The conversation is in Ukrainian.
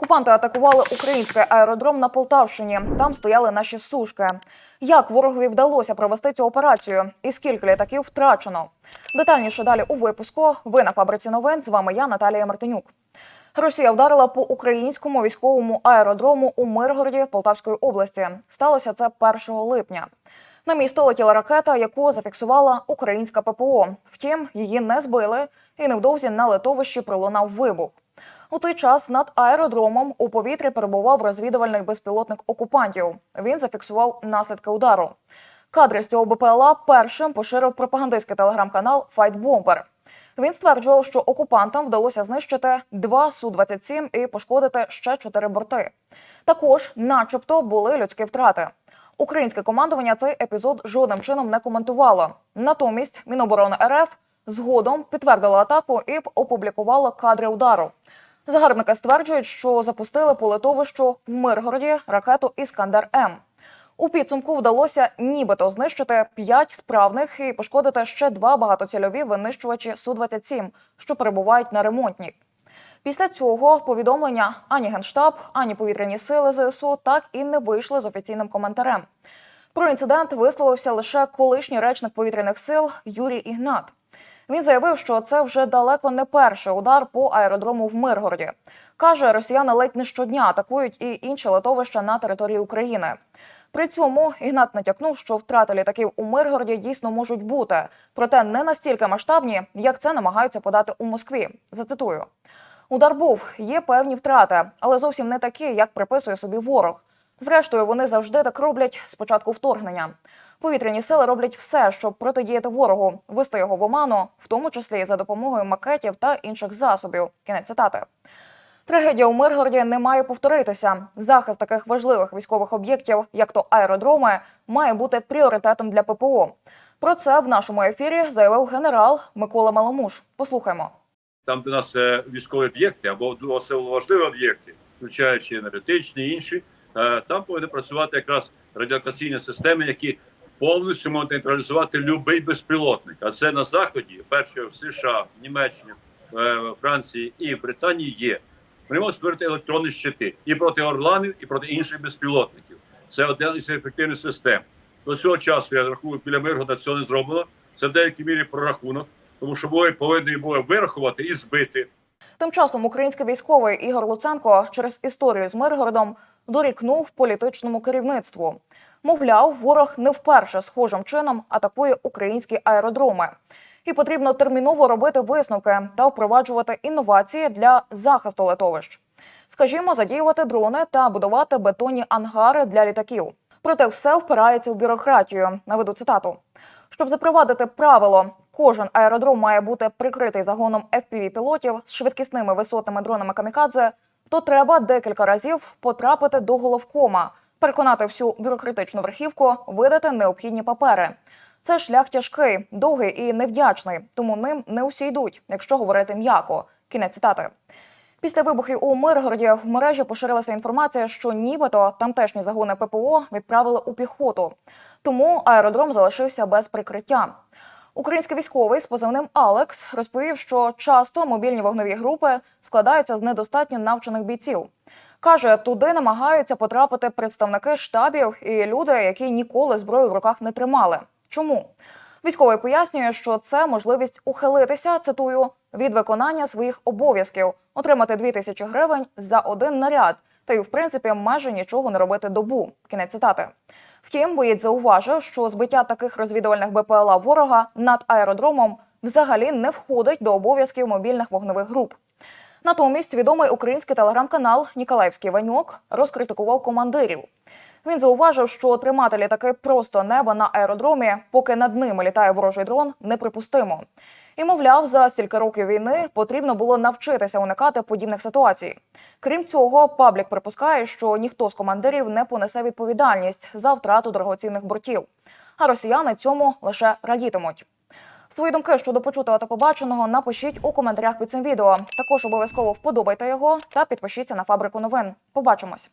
Окупанти атакували український аеродром на Полтавщині. Там стояли наші сушки. Як ворогові вдалося провести цю операцію? І скільки літаків втрачено? Детальніше далі у випуску. Ви на фабриці новин. З вами я, Наталія Мартинюк. Росія вдарила по українському військовому аеродрому у Миргороді Полтавської області. Сталося це 1 липня. На місто летіла ракета, яку зафіксувала українська ППО. Втім, її не збили, і невдовзі на литовищі пролунав вибух. У той час над аеродромом у повітрі перебував розвідувальний безпілотник окупантів. Він зафіксував наслідки удару. Кадри з цього БПЛА першим поширив пропагандистський телеграм-канал Файтбомбер. Він стверджував, що окупантам вдалося знищити два Су-27 і пошкодити ще чотири борти. Також, начебто, були людські втрати. Українське командування цей епізод жодним чином не коментувало. Натомість Міноборони РФ згодом підтвердило атаку і опублікувало кадри удару. Загарбники стверджують, що запустили по литовищу в Миргороді ракету Іскандер М. У підсумку вдалося нібито знищити п'ять справних і пошкодити ще два багатоцільові винищувачі Су-27, що перебувають на ремонтній. Після цього повідомлення ані Генштаб, ані повітряні сили ЗСУ так і не вийшли з офіційним коментарем. Про інцидент висловився лише колишній речник повітряних сил Юрій Ігнат. Він заявив, що це вже далеко не перший удар по аеродрому в Миргороді. Каже, росіяни ледь не щодня атакують і інші литовища на території України. При цьому Ігнат натякнув, що втрати літаків у Миргороді дійсно можуть бути, проте не настільки масштабні, як це намагаються подати у Москві. Зацитую. Удар був, є певні втрати, але зовсім не такі, як приписує собі ворог. Зрештою, вони завжди так роблять з початку вторгнення. Повітряні сили роблять все, щоб протидіяти ворогу, вести його в оману, в тому числі і за допомогою макетів та інших засобів. Кінець цитати. Трагедія у Миргороді не має повторитися. Захист таких важливих військових об'єктів, як то аеродроми, має бути пріоритетом для ППО. Про це в нашому ефірі заявив генерал Микола Маломуш. Послухаймо. там, де нас е, військові об'єкти або важливі об'єкти, включаючи енергетичні інші, там повинні працювати якраз радіолокаційні системи, які повністю можуть нейтралізувати будь-який безпілотник. А це на заході, перше в США, в Німеччині, е, Франції і в Британії є. Вони можуть створити електронні щити і проти орланів, і проти інших безпілотників. Це один із ефективних систем. До цього часу я рахую, біля Миргода цього не зроблено. Це в деякій мірі прорахунок, тому що бої повинні були вирахувати і збити. Тим часом український військовий Ігор Луценко через історію з Миргородом дорікнув політичному керівництву. Мовляв, ворог не вперше схожим чином атакує українські аеродроми. І потрібно терміново робити висновки та впроваджувати інновації для захисту литовищ. Скажімо, задіювати дрони та будувати бетонні ангари для літаків. Проте все впирається в бюрократію. Наведу цитату. Щоб запровадити правило, кожен аеродром має бути прикритий загоном FPV-пілотів з швидкісними висотними дронами камікадзе, то треба декілька разів потрапити до головкома, переконати всю бюрократичну верхівку, видати необхідні папери. Це шлях тяжкий, довгий і невдячний, тому ним не усі йдуть, якщо говорити м'яко. Кінець цитати. Після вибухів у Миргороді в мережі поширилася інформація, що нібито тамтешні загони ППО відправили у піхоту. Тому аеродром залишився без прикриття. Український військовий з позивним Алекс розповів, що часто мобільні вогневі групи складаються з недостатньо навчених бійців. Каже, туди намагаються потрапити представники штабів і люди, які ніколи зброю в руках не тримали. Чому? Військовий пояснює, що це можливість ухилитися, цитую, від виконання своїх обов'язків, отримати 2 тисячі гривень за один наряд, та й в принципі майже нічого не робити добу. Кінець цитати. Втім, боєць зауважив, що збиття таких розвідувальних БПЛА ворога над аеродромом взагалі не входить до обов'язків мобільних вогневих груп. Натомість відомий український телеграм-канал Ніколаївський Ваньок розкритикував командирів. Він зауважив, що тримати літаки просто неба на аеродромі, поки над ними літає ворожий дрон, неприпустимо. І, мовляв, за стільки років війни потрібно було навчитися уникати подібних ситуацій. Крім цього, паблік припускає, що ніхто з командирів не понесе відповідальність за втрату дорогоцінних бортів, а росіяни цьому лише радітимуть. Свої думки щодо почутого та побаченого напишіть у коментарях під цим відео. Також обов'язково вподобайте його та підпишіться на фабрику новин. Побачимось.